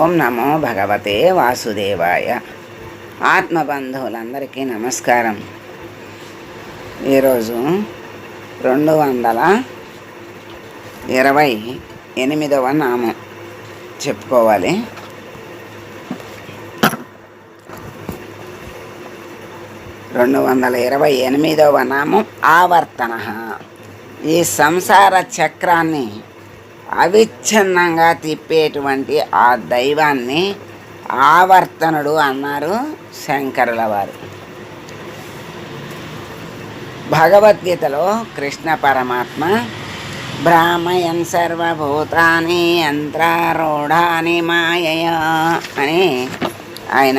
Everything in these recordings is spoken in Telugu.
ఓం నమో భగవతే వాసుదేవాయ. ఆత్మబంధువులందరికీ నమస్కారం. ఈరోజు రెండు వందల ఇరవై ఎనిమిదవ నామం చెప్పుకోవాలి. రెండు వందల ఇరవై ఎనిమిదవ నామం ఆవర్తన. ఈ సంసార చక్రాన్ని అవిచ్ఛిన్నంగా తిప్పేటువంటి ఆ దైవాన్ని ఆవర్తనుడు అన్నారు శంకరుల వారు భగవద్గీతలో కృష్ణ పరమాత్మ బ్రాహ్మయన్ సర్వభూతాన్ని యంత్రారూఢాని మాయయా అని ఆయన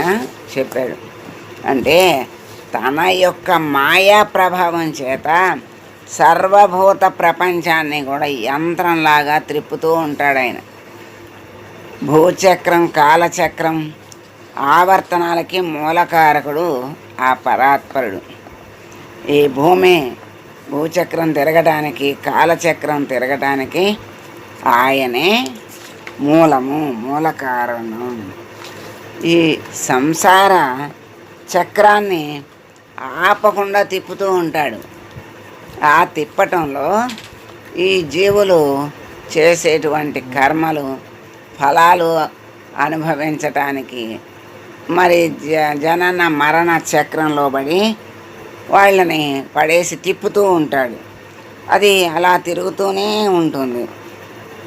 చెప్పాడు. అంటే తన యొక్క మాయా ప్రభావం చేత సర్వభూత ప్రపంచాన్ని కూడా యంత్రంలాగా త్రిప్పుతూ ఉంటాడు ఆయన. భూచక్రం కాలచక్రం ఆవర్తనాలకి మూలకారకుడు ఆ పరాత్పరుడు. ఈ భూమి భూచక్రం తిరగడానికి కాలచక్రం తిరగటానికి ఆయనే మూలము మూలకారణం. ఈ సంసార చక్రాన్ని ఆపకుండా తిప్పుతూ ఉంటాడు. ఆ తిప్పటంలో ఈ జీవులు చేసేటువంటి కర్మలు ఫలాలు అనుభవించటానికి మరి జ జనన మరణ చక్రంలో పడి వాళ్ళని పడేసి తిప్పుతూ ఉంటాడు. అది అలా తిరుగుతూనే ఉంటుంది.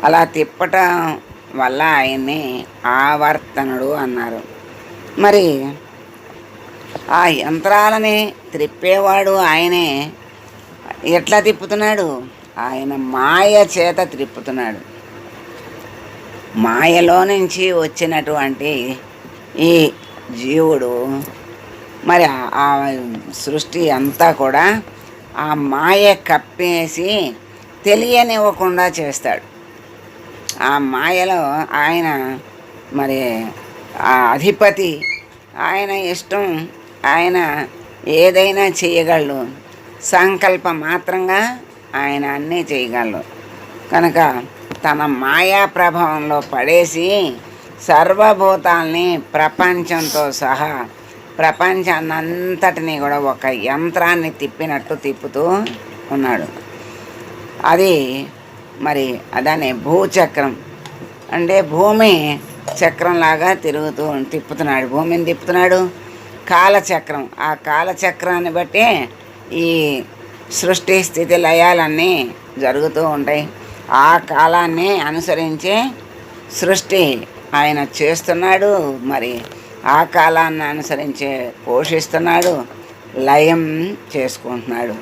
అలా తిప్పటం వల్ల ఆయన్ని ఆవర్తనుడు అన్నారు. మరి ఆ యంత్రాలని త్రిప్పేవాడు ఆయనే ఎట్లా తిప్పుతున్నాడు? ఆయన మాయ చేత త్రిప్పుతున్నాడు మాయలో నుంచి వచ్చినటువంటి ఈ జీవుడు మరి ఆ- ఆ సృష్టి అంతా కూడా ఆ మాయ కప్పేసి తెలియనివ్వకుండా చేస్తాడు. ఆ మాయలో ఆయన మరి ఆ అధిపతి ఆయన ఇష్టం ఆయన ఏదైనా చేయగలడు. సంకల్ప మాత్రంగా ఆయన అన్నీ చేయగలరు. కనుక తన మాయా ప్రభావంలో పడేసి సర్వభూతాల్ని ప్రపంచంతో సహా ప్రపంచాన్నంతటినీ కూడా ఒక యంత్రాన్ని తిప్పినట్టు తిప్పుతూ ఉన్నాడు. అది మరి అదనే భూచక్రం. అంటే భూమి చక్రంలాగా తిరుగుతూ తిప్పుతున్నాడు. భూమిని తిప్పుతున్నాడు. కాలచక్రం. ఆ కాలచక్రాన్ని బట్టి ఈ సృష్టి స్థితి లయాలన్నీ జరుగుతూ ఉంటాయి. ఆ కాలాన్ని అనుసరించే సృష్టి ఆయన చేస్తున్నాడు. మరి ఆ కాలాన్ని అనుసరించే పోషిస్తున్నాడు. లయం చేసుకుంటున్నాడు.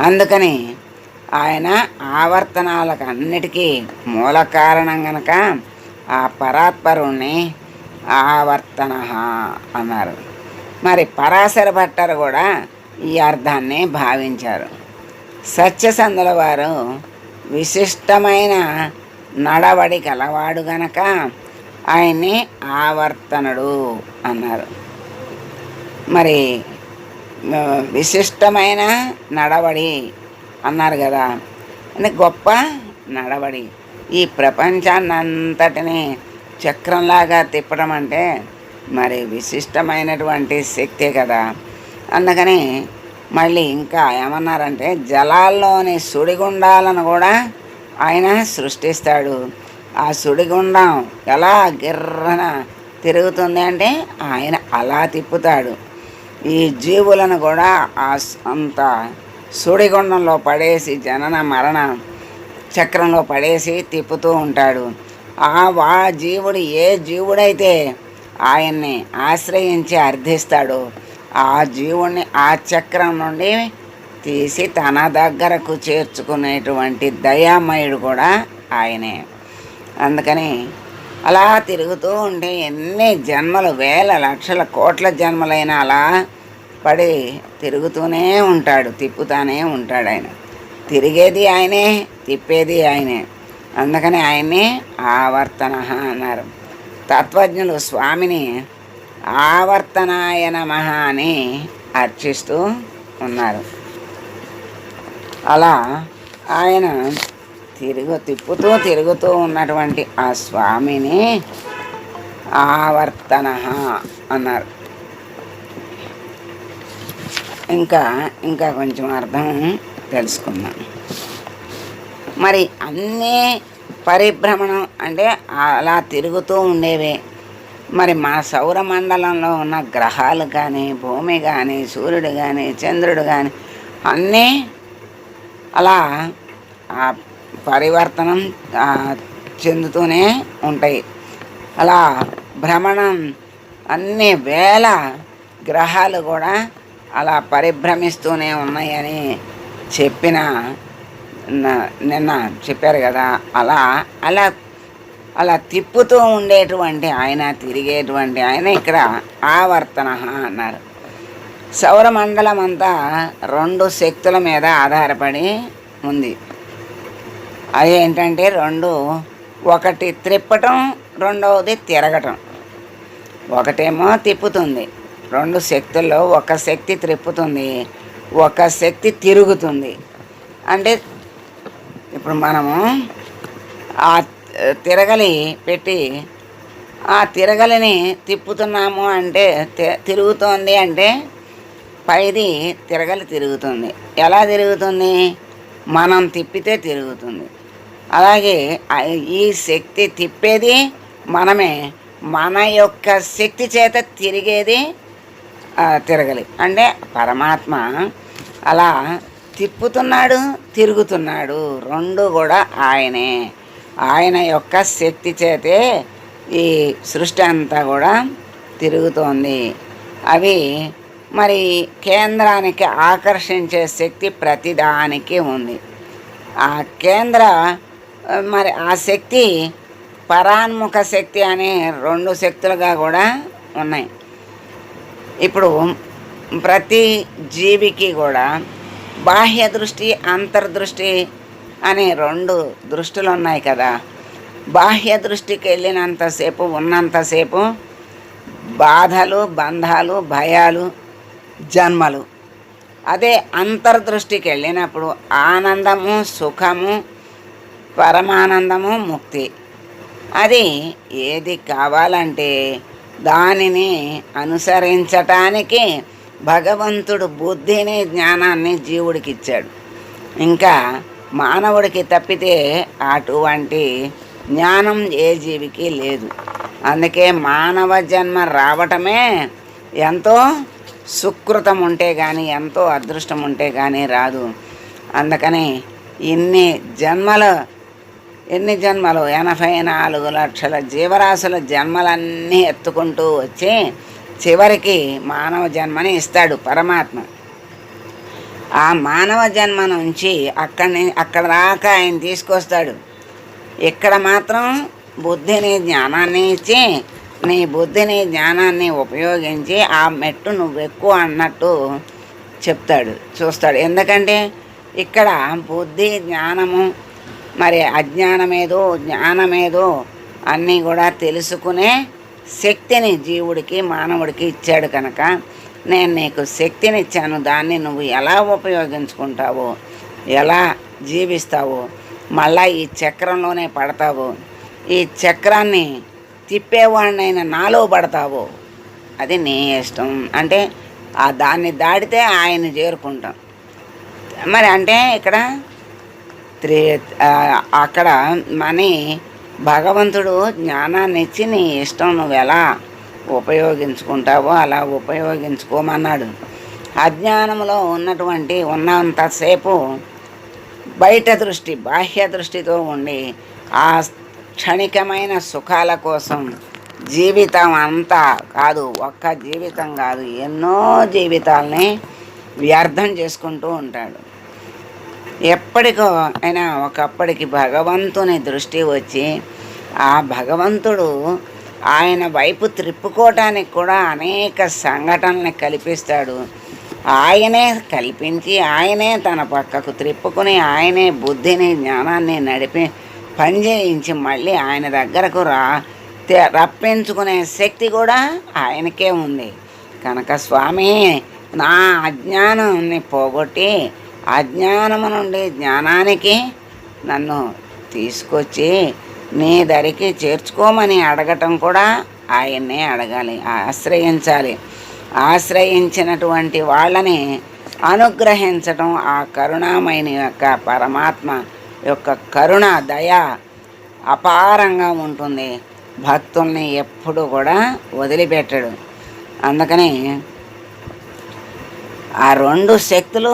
అందుకని ఆయన ఆవర్తనాలకు అన్నిటికీ మూల కారణం గనక ఆ పరాత్పరుణ్ణి ఆవర్తన అన్నారు. మరి పరాశర భట్టారు కూడా ఈ అర్థాన్ని భావించారు. సత్యసంధుల వారు విశిష్టమైన నడవడి కలవాడు గనక ఆయన్ని ఆవర్తనుడు అన్నారు. మరి విశిష్టమైన నడవడి అన్నారు కదా. అంటే గొప్ప నడవడి. ఈ ప్రపంచాన్ని అంతటిని చక్రంలాగా తిప్పడం అంటే మరి విశిష్టమైనటువంటి శక్తే కదా. అందుకని మళ్ళీ ఇంకా ఏమన్నారంటే జలాల్లోని సుడిగుండాలను కూడా ఆయన సృష్టిస్తాడు. ఆ సుడిగుండం ఎలా గిర్రన తిరుగుతుంది అంటే ఆయన అలా తిప్పుతాడు. ఈ జీవులను కూడా ఆ అంత సుడిగుండంలో పడేసి జనన మరణ చక్రంలో పడేసి తిప్పుతూ ఉంటాడు. ఆ వా జీవుడు ఏ జీవుడైతే ఆయన్ని ఆశ్రయించి అర్థిస్తాడో ఆ జీవుణ్ణి ఆ చక్రం నుండి తీసి తన దగ్గరకు చేర్చుకునేటువంటి దయామయుడు కూడా ఆయనే. అందుకని అలా తిరుగుతూ ఉంటే ఎన్ని జన్మలు వేల లక్షల కోట్ల జన్మలైనా అలా పడి తిరుగుతూనే ఉంటాడు తిప్పుతానే ఉంటాడు ఆయన. తిరిగేది ఆయనే తిప్పేది ఆయనే. అందుకని ఆయన్ని ఆవర్తన అన్నారు. తత్వజ్ఞులు స్వామిని ఆవర్తనాయ నమ అని అర్చిస్తూ ఉన్నారు. అలా ఆయన తిరుగు తిప్పుతూ తిరుగుతూ ఉన్నటువంటి ఆ స్వామిని ఆవర్తన అన్నారు. ఇంకా ఇంకా కొంచెం అర్థం తెలుసుకుందాం. మరి అన్నీ పరిభ్రమణం అంటే అలా తిరుగుతూ ఉండేవే మరి మా సౌరమండలంలో ఉన్న గ్రహాలు కానీ భూమి కానీ సూర్యుడు కానీ చంద్రుడు కానీ అన్నీ అలా ఆ పరివర్తనం చెందుతూనే ఉంటాయి. అలా భ్రమణం అన్ని వేల గ్రహాలు కూడా అలా పరిభ్రమిస్తూనే ఉన్నాయని చెప్పిన నిన్న చెప్పారు కదా అలా అలా అలా తిప్పుతూ ఉండేటువంటి ఆయన తిరిగేటువంటి ఆయన ఇక్కడ ఆవర్తన అన్నారు. సౌరమండలం అంతా రెండు శక్తుల మీద ఆధారపడి ఉంది. అదేంటంటే రెండు ఒకటి త్రిప్పటం రెండవది తిరగటం. ఒకటేమో తిప్పుతుంది. రెండు శక్తుల్లో ఒక శక్తి త్రిప్పుతుంది ఒక శక్తి తిరుగుతుంది. అంటే ఇప్పుడు మనము ఆ తిరగలి పెట్టి ఆ తిరగలిని తిప్పుతున్నాము అంటే తి- తిరుగుతోంది అంటే పైది తిరగలి తిరుగుతుంది. ఎలా తిరుగుతుంది? మనం తిప్పితే తిరుగుతుంది. అలాగే ఈ శక్తి తిప్పేది మనమే మన యొక్క శక్తి చేత తిరిగేది తిరగలి. అంటే పరమాత్మ అలా తిప్పుతున్నాడు తిరుగుతున్నాడు. రెండు కూడా ఆయనే. ఆయన యొక్క శక్తి చేతే ఈ సృష్టి అంతా కూడా తిరుగుతోంది. అవి మరి కేంద్రానికి ఆకర్షించే శక్తి ప్రతిదానికి ఉంది. ఆ కేంద్ర మరి ఆ శక్తి పరాన్ముఖ శక్తి అనే రెండు శక్తులుగా కూడా ఉన్నాయి. ఇప్పుడు ప్రతి జీవికి కూడా బాహ్య దృష్టి అంతర్దృష్టి అనే రెండు దృష్టిలు ఉన్నాయి కదా. బాహ్య దృష్టికి వెళ్ళినంతసేపు ఉన్నంతసేపు బాధలు బంధాలు భయాలు జన్మలు. అదే అంతర్దృష్టికి వెళ్ళినప్పుడు ఆనందము సుఖము పరమానందము ముక్తి. అది ఏది కావాలంటే దానిని అనుసరించటానికి భగవంతుడు బుద్ధిని జ్ఞానాన్ని జీవుడికి ఇచ్చాడు ఇంకా మానవుడికి తప్పితే అటువంటి జ్ఞానం ఏ జీవికి లేదు. అందుకే మానవ జన్మ రావటమే ఎంతో సుకృతం ఉంటే కానీ ఎంతో అదృష్టం ఉంటే కానీ రాదు. అందుకని ఇన్ని జన్మలు ఎన్ని జన్మలు ఎనభై నాలుగు లక్షల జీవరాశుల జన్మలన్నీ ఎత్తుకుంటూ వచ్చి చివరికి మానవ జన్మని ఇస్తాడు పరమాత్మ. ఆ మానవ జన్మ నుంచి అక్కడి అక్కడ దాకా ఆయన తీసుకొస్తాడు. ఇక్కడ మాత్రం బుద్ధిని జ్ఞానాన్ని ఇచ్చి నీ బుద్ధిని జ్ఞానాన్ని ఉపయోగించి ఆ మెట్టు నువ్వు ఎక్కువ అన్నట్టు చెప్తాడు చూస్తాడు. ఎందుకంటే ఇక్కడ బుద్ధి జ్ఞానము మరి అజ్ఞానమేదో జ్ఞానమేదో అన్నీ కూడా తెలుసుకునే శక్తిని జీవుడికి మానవుడికి ఇచ్చాడు కనుక నేను నీకు శక్తిని ఇచ్చాను దాన్ని నువ్వు ఎలా ఉపయోగించుకుంటావో? ఎలా జీవిస్తావో? మళ్ళా ఈ చక్రంలోనే పడతావు. ఈ చక్రాన్ని తిప్పేవాడినైనా నాలో పడతావు. అది నీ ఇష్టం. అంటే ఆ దాన్ని దాటితే ఆయన చేరుకుంటాం. మరి అంటే ఇక్కడ త్రి అక్కడ మని భగవంతుడు జ్ఞానాన్ని ఇచ్చి నీ ఇష్టం. నువ్వు ఎలా ఉపయోగించుకుంటావో అలా ఉపయోగించుకోమన్నాడు. అజ్ఞానంలో ఉన్నటువంటి ఉన్నంతసేపు బయట దృష్టి బాహ్య దృష్టితో ఉండి ఆ క్షణికమైన సుఖాల కోసం జీవితం అంతా కాదు ఒక్క జీవితం కాదు ఎన్నో జీవితాలని వ్యర్థం చేసుకుంటూ ఉంటాడు. ఎప్పటికో అయినా ఒకప్పటికి భగవంతుని దృష్టి వచ్చి ఆ భగవంతుడు ఆయన వైపు త్రిప్పుకోవటానికి కూడా అనేక సంఘటనల్ని కల్పిస్తాడు. ఆయనే కల్పించి ఆయనే తన పక్కకు త్రిప్పుకుని ఆయనే బుద్ధిని జ్ఞానాన్ని నడిపి పనిచేయించి మళ్ళీ ఆయన దగ్గరకు రా రప్పించుకునే శక్తి కూడా ఆయనకే ఉంది. కనుక స్వామి నా అజ్ఞానాన్ని పోగొట్టి అజ్ఞానము నుండి జ్ఞానానికి నన్ను తీసుకొచ్చి నీ దరికి చేర్చుకోమని అడగటం కూడా ఆయన్నే అడగాలి ఆశ్రయించాలి. ఆశ్రయించినటువంటి వాళ్ళని అనుగ్రహించటం ఆ కరుణామయని యొక్క పరమాత్మ యొక్క కరుణ దయ అపారంగా ఉంటుంది. భక్తుల్ని ఎప్పుడు కూడా వదిలిపెట్టడు. అందుకని ఆ రెండు శక్తులు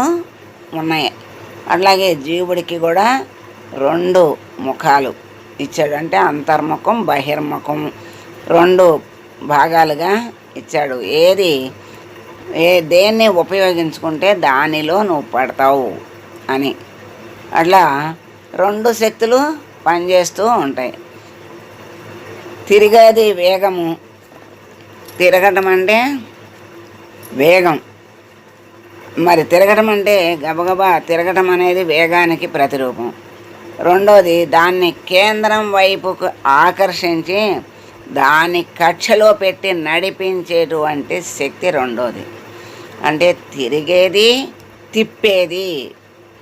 ఉన్నాయి. అట్లాగే జీవుడికి కూడా రెండు ముఖాలు. ఇచ్చాడు అంటే అంతర్ముఖం బహిర్ముఖం రెండు భాగాలుగా ఇచ్చాడు. ఏది? ఏ దేన్ని ఉపయోగించుకుంటే దానిలో నువ్వు పడతావు అని. అట్లా రెండు శక్తులు పనిచేస్తూ ఉంటాయి. తిరిగేది వేగము. తిరగటం అంటే వేగం. మరి తిరగటం అంటే గబగబా తిరగటం అనేది వేగానికి ప్రతిరూపం. రెండవది దాన్ని కేంద్రం వైపుకు ఆకర్షించి దాన్ని కక్షలో పెట్టి నడిపించేటువంటి శక్తి రెండోది. అంటే తిరిగేది తిప్పేది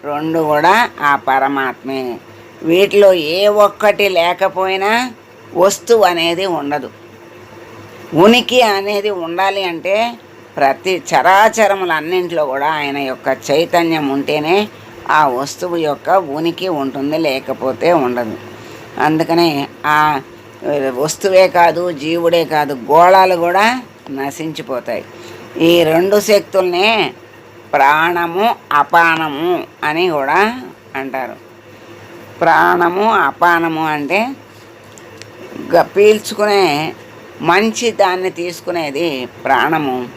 రెండు కూడా ఆ పరమాత్మే. వీటిలో ఏ ఒక్కటి లేకపోయినా వస్తువు అనేది ఉండదు. ఉనికి అనేది ఉండాలి అంటే ప్రతి చరాచరములన్నింటిలో కూడా ఆయన యొక్క చైతన్యం ఉంటేనే ఆ వస్తువు యొక్క ఉనికి ఉంటుంది లేకపోతే ఉండదు. అందుకనే ఆ వస్తువే కాదు జీవుడే కాదు గోళాలు కూడా నశించిపోతాయి. ఈ రెండు శక్తుల్నే ప్రాణము అపానము అని కూడా అంటారు. ప్రాణము అపానము అంటే పీల్చుకునే మంచి దాన్ని తీసుకునేది ప్రాణము.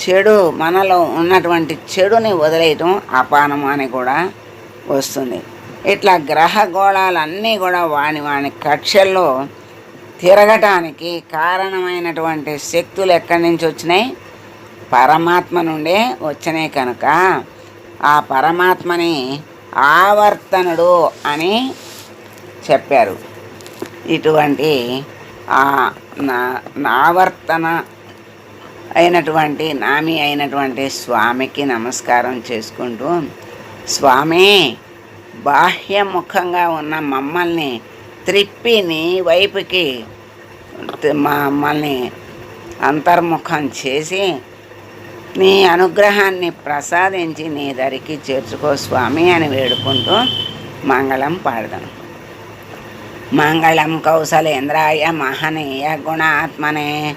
చెడు మనలో ఉన్నటువంటి చెడుని వదిలేయటం అపానము అని కూడా వస్తుంది. ఇట్లా గ్రహ గోళాలన్నీ కూడా వాని వాని కక్షల్లో తిరగటానికి కారణమైనటువంటి శక్తులు ఎక్కడి నుంచి వచ్చినాయి? పరమాత్మ నుండే వచ్చినాయి కనుక ఆ పరమాత్మని ఆవర్తనుడు అని చెప్పారు. ఇటువంటి ఆ అయినటువంటి నామి అయినటువంటి స్వామికి నమస్కారం చేసుకుంటూ స్వామి బాహ్యముఖంగా ఉన్న మమ్మల్ని త్రిప్పి నీ వైపుకి మమ్మల్ని అంతర్ముఖం చేసి నీ అనుగ్రహాన్ని ప్రసాదించి నీ దరికి చేర్చుకో స్వామి అని వేడుకుంటూ మంగళం పాడదాం. మంగళం కౌశలేంద్రాయ మహనీయ గుణాత్మనే